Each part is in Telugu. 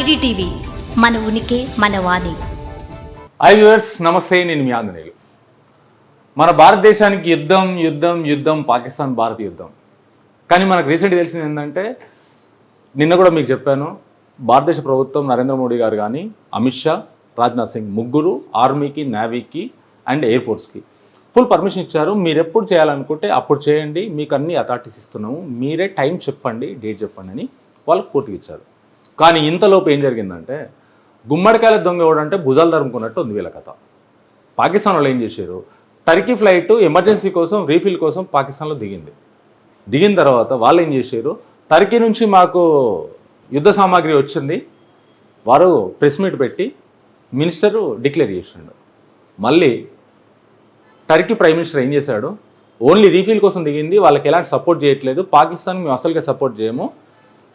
ఐడిటీవీ మన ఉనికి మన వాణి. ఐ వ్యూవర్స్ నమస్తే నేను మీ ఆంజనేయులు. మన భారతదేశానికి యుద్ధం యుద్ధం యుద్ధం పాకిస్తాన్ భారత్ యుద్ధం. కానీ మనకు రీసెంట్ తెలిసింది ఏంటంటే నిన్న కూడా మీకు చెప్పాను భారతదేశ ప్రభుత్వం నరేంద్ర మోడీ గారు కానీ అమిత్ షా రాజ్నాథ్ సింగ్ ముగ్గురు ఆర్మీకి నేవీకి అండ్ ఎయిర్ ఫోర్స్కి ఫుల్ పర్మిషన్ ఇచ్చారు. మీరు ఎప్పుడు చేయాలనుకుంటే అప్పుడు చేయండి. మీకు అన్ని అథారిటీస్ ఇస్తున్నాము. మీరే టైం చెప్పండి డేట్ చెప్పండి అని వాళ్ళకి పూర్తిగా ఇచ్చారు. కానీ ఇంతలోపు ఏం జరిగిందంటే గుమ్మడికాయల దొంగ ఎవడంటే భుజాలు తరుముకున్నట్టు ఉంది వీళ్ళ కథ. పాకిస్తాన్ వాళ్ళు ఏం చేశారు? టర్కీ ఫ్లైట్ ఎమర్జెన్సీ కోసం రీఫిల్ కోసం పాకిస్తాన్లో దిగింది. దిగిన తర్వాత వాళ్ళు ఏం చేశారు? టర్కీ నుంచి మాకు యుద్ధ సామాగ్రి వచ్చింది. వారు ప్రెస్ మీట్ పెట్టి మినిస్టరు డిక్లేర్ చేసిండు. మళ్ళీ టర్కీ ప్రైమ్ మినిస్టర్ ఏం చేశాడు? ఓన్లీ రీఫిల్ కోసం దిగింది. వాళ్ళకి ఎలాంటి సపోర్ట్ చేయట్లేదు. పాకిస్తాన్ మేము అసలుగా సపోర్ట్ చేయము.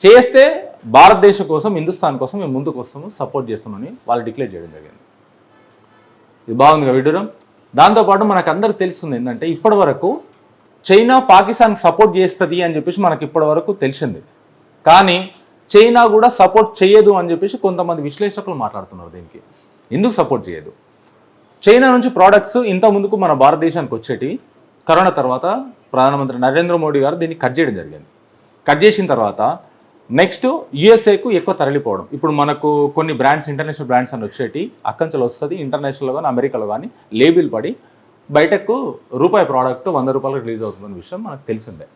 చేస్తే భారతదేశం కోసం హిందుస్థాన్ కోసం మేము ముందుకు వస్తాము సపోర్ట్ చేస్తున్నామని వాళ్ళు డిక్లేర్ చేయడం జరిగింది. ఇది బాగుంది కదా దాంతోపాటు మనకు అందరికి తెలుస్తుంది ఏంటంటే ఇప్పటి వరకు చైనా పాకిస్తాన్కి సపోర్ట్ చేస్తుంది అని చెప్పేసి మనకి ఇప్పటి వరకు తెలిసింది. కానీ చైనా కూడా సపోర్ట్ చేయదు అని చెప్పేసి కొంతమంది విశ్లేషకులు మాట్లాడుతున్నారు దీనికి. ఎందుకు సపోర్ట్ చేయదు? చైనా నుంచి ప్రోడక్ట్స్ ఇంత ముందుకు మన భారతదేశానికి వచ్చేటి కరోనా తర్వాత ప్రధానమంత్రి నరేంద్ర మోడీ గారు దీన్ని కట్ చేయడం జరిగింది. కట్ చేసిన తర్వాత నెక్స్ట్ యుఎస్ఏకు ఎక్కువ తరలిపోవడం. ఇప్పుడు మనకు కొన్ని బ్రాండ్స్ ఇంటర్నేషనల్ బ్రాండ్స్ అని వచ్చేటి అక్కంచెలు వస్తుంది ఇంటర్నేషనల్లో కానీ అమెరికాలో కానీ లేబుల్ పడి బయటకు రూపాయి ప్రోడక్ట్ వంద రూపాయలకు రిలీజ్ అవుతుందన్న విషయం మనకు తెలిసిందే.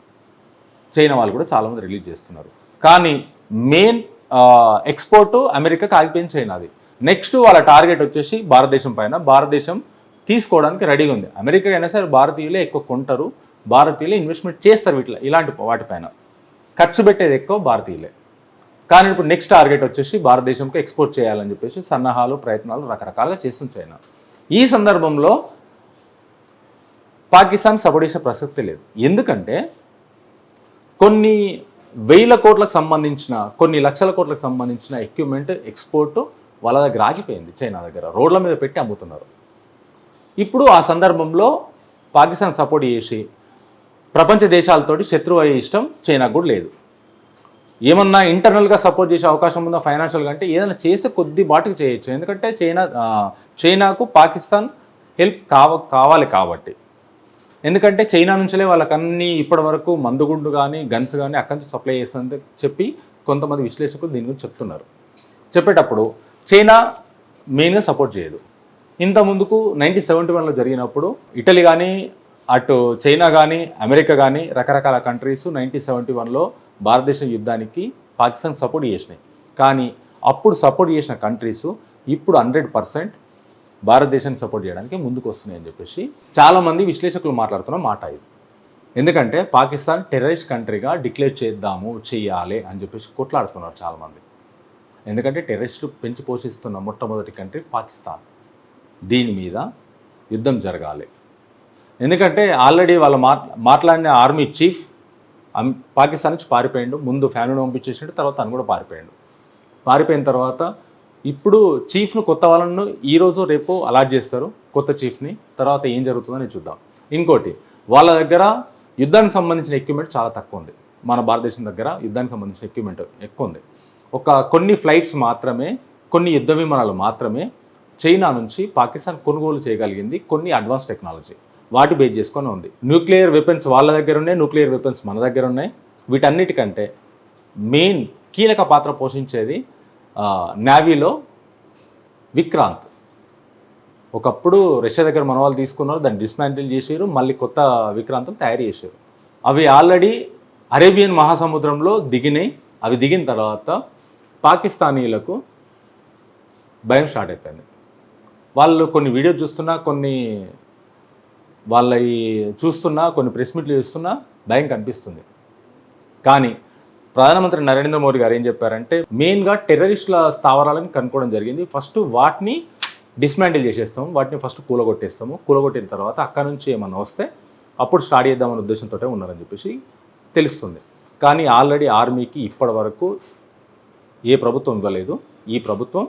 చైనా వాళ్ళు కూడా చాలామంది రిలీజ్ చేస్తున్నారు. కానీ మెయిన్ ఎక్స్పోర్ట్ అమెరికాకి ఆగిపోయింది చైనాది నెక్స్ట్ వాళ్ళ టార్గెట్ వచ్చేసి భారతదేశం పైన. భారతదేశం తీసుకోవడానికి రెడీగా ఉంది. అమెరికా అయినా సరే భారతీయులే ఎక్కువ కొంటారు. భారతీయులే ఇన్వెస్ట్మెంట్ చేస్తారు వీటిలో ఇలాంటి వాటిపైన ఖర్చు పెట్టేది ఎక్కువ భారతీయులే. కానీ ఇప్పుడు నెక్స్ట్ టార్గెట్ వచ్చేసి భారతదేశంకి ఎక్స్పోర్ట్ చేయాలని చెప్పేసి సన్నాహాలు ప్రయత్నాలు రకరకాలుగా చేస్తుంది చైనా. ఈ సందర్భంలో పాకిస్తాన్ సపోర్ట్ చేసే ప్రసక్తి లేదు. ఎందుకంటే కొన్ని వేల కోట్లకు సంబంధించిన కొన్ని లక్షల కోట్లకు సంబంధించిన ఎక్విప్మెంట్ ఎక్స్పోర్ట్ వాళ్ళ దగ్గర ఆగిపోయింది చైనా దగ్గర. రోడ్ల మీద పెట్టి అమ్ముతున్నారు. ఇప్పుడు ఆ సందర్భంలో పాకిస్తాన్ సపోర్ట్ చేసి ప్రపంచ దేశాలతోటి శత్రువు అయ్యే ఇష్టం చైనాకు కూడా లేదు. ఏమన్నా ఇంటర్నల్గా సపోర్ట్ చేసే అవకాశం ఉందా ఫైనాన్షియల్గా అంటే ఏదైనా చేస్తే కొద్ది బాటికి చేయొచ్చు. ఎందుకంటే చైనా చైనాకు పాకిస్తాన్ హెల్ప్ కావ కావాలి కాబట్టి. ఎందుకంటే చైనా నుంచే వాళ్ళకి అన్ని ఇప్పటి వరకు మందుగుండు కానీ గన్స్ కానీ అక్కడి నుంచి సప్లై చేస్తుందని చెప్పి కొంతమంది విశ్లేషకులు దీని గురించి చెప్తున్నారు. చెప్పేటప్పుడు చైనా మెయిన్గా సపోర్ట్ చేయదు. ఇంత ముందుకు నైన్టీన్ సెవెంటీ వన్లో జరిగినప్పుడు ఇటలీ కానీ అటు చైనా కానీ అమెరికా కానీ రకరకాల కంట్రీస్ నైన్టీన్ సెవెంటీ వన్లో భారతదేశం యుద్ధానికి పాకిస్తాన్ సపోర్ట్ చేసినాయి. కానీ అప్పుడు సపోర్ట్ చేసిన కంట్రీస్ ఇప్పుడు హండ్రెడ్ పర్సెంట్ భారతదేశాన్ని సపోర్ట్ చేయడానికి ముందుకు వస్తున్నాయని చెప్పేసి చాలామంది విశ్లేషకులు మాట్లాడుతున్న మాట ఇది. ఎందుకంటే పాకిస్తాన్ టెర్రరిస్ట్ కంట్రీగా డిక్లేర్ చేద్దాము చేయాలి అని చెప్పేసి కొట్లాడుతున్నారు చాలామంది ఎందుకంటే టెర్రరిస్టులు పెంచి పోషిస్తున్న మొట్టమొదటి కంట్రీ పాకిస్తాన్. దీని మీద యుద్ధం జరగాలి. ఎందుకంటే ఆల్రెడీ వాళ్ళ మాట్ మాట్లాడిన ఆర్మీ చీఫ్ పాకిస్తాన్ నుంచి పారిపోయిండు. ముందు ఫ్యామిలీని పంపించేసిండు తర్వాత తను కూడా పారిపోయాడు. పారిపోయిన తర్వాత ఇప్పుడు చీఫ్ను కొత్త వాళ్ళను ఈరోజు రేపు అలాట్ చేస్తారు కొత్త చీఫ్ని. తర్వాత ఏం జరుగుతుందని చూద్దాం. ఇంకోటి వాళ్ళ దగ్గర యుద్ధానికి సంబంధించిన ఎక్విప్మెంట్ చాలా తక్కువ ఉంది. మన భారతదేశం దగ్గర యుద్ధానికి సంబంధించిన ఎక్విప్మెంట్ ఎక్కువ ఉంది. ఒక కొన్ని ఫ్లైట్స్ మాత్రమే కొన్ని యుద్ధ విమానాలు మాత్రమే చైనా నుంచి పాకిస్తాన్ కొనుగోలు చేయగలిగింది కొన్ని అడ్వాన్స్ టెక్నాలజీ వాటి బేస్ చేసుకొని ఉంది. న్యూక్లియర్ వెపన్స్ వాళ్ళ దగ్గర ఉన్నాయి న్యూక్లియర్ వెపన్స్ మన దగ్గర ఉన్నాయి. వీటన్నిటికంటే మెయిన్ కీలక పాత్ర పోషించేది నావీలో విక్రాంత్. ఒకప్పుడు రష్యా దగ్గర మన వాళ్ళు తీసుకున్నారు దాన్ని డిస్మాంటిల్ చేసారు మళ్ళీ కొత్త విక్రాంతులు తయారు చేశారు అవి ఆల్రెడీ అరేబియన్ మహాసముద్రంలో దిగినాయి. అవి దిగిన తర్వాత పాకిస్తానీలకు భయం స్టార్ట్ అయిపోయింది. వాళ్ళు కొన్ని వీడియోస్ చూస్తున్నా కొన్ని వాళ్ళ ఈ చూస్తున్నా కొన్ని ప్రెస్ మీట్లు చూస్తున్నా భయం కనిపిస్తుంది. కానీ ప్రధానమంత్రి నరేంద్ర మోడీ గారు ఏం చెప్పారంటే మెయిన్గా టెర్రరిస్టుల స్థావరాలను కనుక్కోవడం జరిగింది. ఫస్ట్ వాటిని డిస్మాండిల్ చేసేస్తాము వాటిని ఫస్ట్ కూలగొట్టేస్తాము. కూలగొట్టిన తర్వాత అక్కడ నుంచి ఏమన్నా వస్తే అప్పుడు స్టార్ట్ చేద్దామనే ఉద్దేశంతో ఉన్నారని చెప్పేసి తెలుస్తుంది. కానీ ఆల్రెడీ ఆర్మీకి ఇప్పటి వరకు ఏ ప్రభుత్వం ఇవ్వలేదు. ఈ ప్రభుత్వం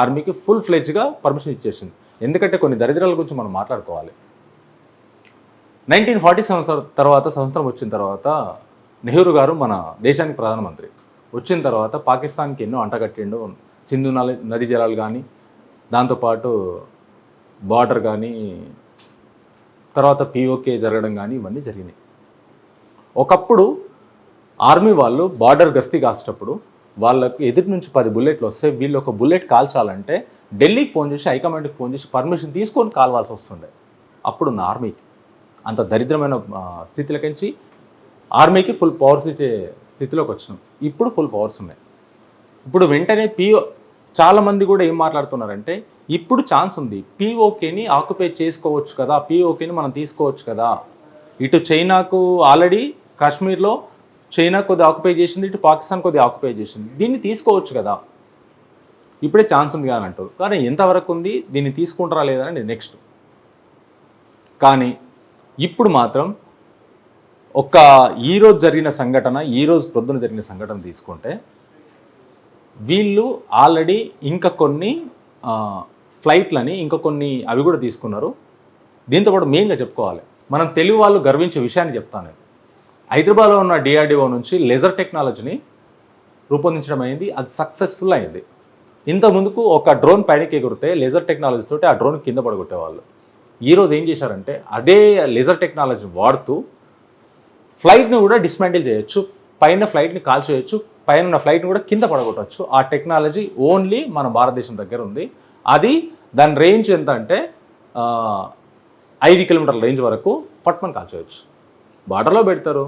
ఆర్మీకి ఫుల్ ఫ్లెజ్గా పర్మిషన్ ఇచ్చేసింది. ఎందుకంటే కొన్ని దరిద్రాల గురించి మనం మాట్లాడుకోవాలి. నైన్టీన్ ఫార్టీ సంవత్సరం తర్వాత సంవత్సరం వచ్చిన తర్వాత నెహ్రూ గారు మన దేశానికి ప్రధానమంత్రి. వచ్చిన తర్వాత పాకిస్తాన్కి ఎన్నో అంటగట్టిండు. సింధు నది జలాలు కానీ దాంతోపాటు బార్డర్ కానీ తర్వాత పిఓకే జరగడం కానీ ఇవన్నీ జరిగినాయి. ఒకప్పుడు ఆర్మీ వాళ్ళు బార్డర్ గస్తీ కాసేటప్పుడు వాళ్ళకు ఎదుటి నుంచి పది బుల్లెట్లు వస్తే వీళ్ళు ఒక బుల్లెట్ కాల్చాలంటే ఢిల్లీకి ఫోన్ చేసి హైకమాండ్కి ఫోన్ చేసి పర్మిషన్ తీసుకొని కాల్వాల్సి వస్తుండే. అప్పుడు ఉన్న ఆర్మీకి. అంత దరిద్రమైన స్థితిలోకించి ఆర్మీకి ఫుల్ పవర్స్ ఇచ్చే స్థితిలోకి వచ్చినాం. ఇప్పుడు ఫుల్ పవర్స్ ఉన్నాయి. ఇప్పుడు వెంటనే పిఓ చాలామంది కూడా ఏం మాట్లాడుతున్నారంటే ఇప్పుడు ఛాన్స్ ఉంది. పిఓకేని ఆక్యుపై చేసుకోవచ్చు కదా పిఓకేని మనం తీసుకోవచ్చు కదా. ఇటు చైనాకు ఆల్రెడీ కాశ్మీర్లో చైనా కొద్ది ఆక్యుపై చేసింది ఇటు పాకిస్తాన్ కొద్ది ఆక్యుపై చేసింది. దీన్ని తీసుకోవచ్చు కదా. ఇప్పుడే ఛాన్స్ ఉంది కానీ అంటారు. కానీ ఎంతవరకు ఉంది? దీన్ని తీసుకుంటారా లేదా నెక్స్ట్ కానీ ఇప్పుడు మాత్రం ఒక ఈరోజు జరిగిన సంఘటన ఈరోజు ప్రొద్దున జరిగిన సంఘటన తీసుకుంటే వీళ్ళు ఆల్రెడీ ఇంకా కొన్ని ఫ్లైట్లని ఇంకా కొన్ని అవి కూడా తీసుకున్నారు. దీంతోపాటు మెయిన్గా చెప్పుకోవాలి. మనం తెలుగు వాళ్ళు గర్వించే విషయాన్ని చెప్తాను హైదరాబాద్లో ఉన్న డిఆర్డిఓ నుంచి లెజర్ టెక్నాలజీని రూపొందించడం అయింది. అది సక్సెస్ఫుల్ అయింది. ఇంత ముందుకు ఒక డ్రోన్ పైనకి ఎగురితే లెజర్ టెక్నాలజీ తోటి ఆ డ్రోన్ కింద పడగొట్టేవాళ్ళు. ఈరోజు ఏం చేశారంటే అదే లేజర్ టెక్నాలజీ వాడుతూ ఫ్లైట్ని కూడా డిస్మాంటిల్ చేయొచ్చు పైన ఫ్లైట్ని కాల్ చేయొచ్చు పైన ఉన్న ఫ్లైట్ని కూడా కింద పడగొట్టవచ్చు ఆ టెక్నాలజీ ఓన్లీ మన భారతదేశం దగ్గర ఉంది. అది దాని రేంజ్ ఎంత అంటే ఐదు కిలోమీటర్ల రేంజ్ వరకు పట్మని కాల్ చేయొచ్చు బార్డర్లో పెడతారు.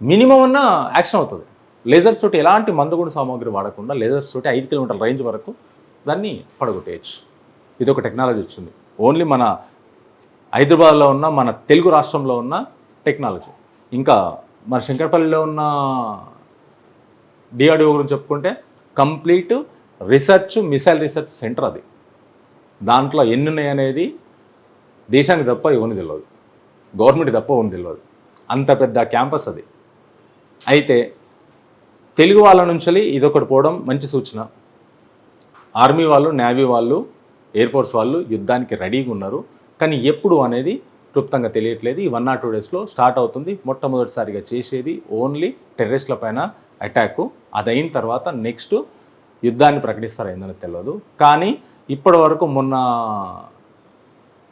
మినిమం అన్న యాక్షన్ అవుతుంది. లేజర్స్ తోటి ఎలాంటి మందుగుండు సామాగ్రి వాడకుండా లేజర్స్ తోటి ఐదు కిలోమీటర్ల రేంజ్ వరకు దాన్ని పడగొట్టేయచ్చు. ఇది ఒక టెక్నాలజీ వచ్చింది. ఓన్లీ మన హైదరాబాద్లో ఉన్న మన తెలుగు రాష్ట్రంలో ఉన్న టెక్నాలజీ. ఇంకా మన శంకరపల్లిలో ఉన్న డిఆర్డిఓ గురించి చెప్పుకుంటే complete research missile research centre అది. దాంట్లో ఎన్ని ఉన్నాయి అనేది దేశానికి తప్ప ఎవరిని తెలియదు గవర్నమెంట్ తప్ప ఎవరిని తెలియదు అంత పెద్ద క్యాంపస్ అది. అయితే తెలుగు వాళ్ళ నుంచి ఇదొకటి పోవడం మంచి సూచన. ఆర్మీ వాళ్ళు నేవీ వాళ్ళు ఎయిర్ ఫోర్స్ వాళ్ళు యుద్ధానికి రెడీగా ఉన్నారు. కానీ ఎప్పుడు అనేది క్లుప్తంగా తెలియట్లేదు. ఈ వన్ నాట్ టూ డేస్లో స్టార్ట్ అవుతుంది. మొట్టమొదటిసారిగా చేసేది ఓన్లీ టెర్రరిస్ట్ల పైన అటాక్ అది అయిన తర్వాత నెక్స్ట్ యుద్ధాన్ని ప్రకటిస్తారు ఏందని తెలియదు కానీ ఇప్పటి వరకు మొన్న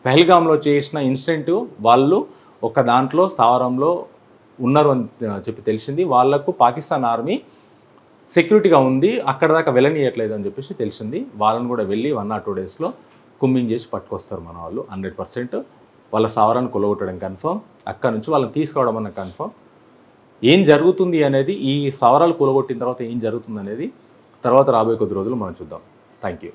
పెహల్గాంలో చేసిన ఇన్సిడెంట్ వాళ్ళు ఒక దాంట్లో స్థావరంలో ఉన్నారు అని చెప్పి తెలిసింది. వాళ్ళకు పాకిస్తాన్ ఆర్మీ సెక్యూరిటీగా ఉంది అక్కడ దాకా వెళ్ళనీయట్లేదు అని చెప్పేసి తెలిసింది. వాళ్ళని కూడా వెళ్ళి వన్ ఆర్ టూ డేస్లో కుమ్మింగ్ చేసి పట్టుకొస్తారు మన వాళ్ళు హండ్రెడ్ పర్సెంట్. వాళ్ళ సవరాన్ని కొలగొట్టడం కన్ఫర్మ్. అక్కడ నుంచి వాళ్ళని తీసుకురావడం అన్న కన్ఫర్మ్. ఏం జరుగుతుంది అనేది ఈ సవరాలు కూలగొట్టిన తర్వాత ఏం జరుగుతుంది అనేది తర్వాత రాబోయే కొద్ది రోజులు మనం చూద్దాం. Thank you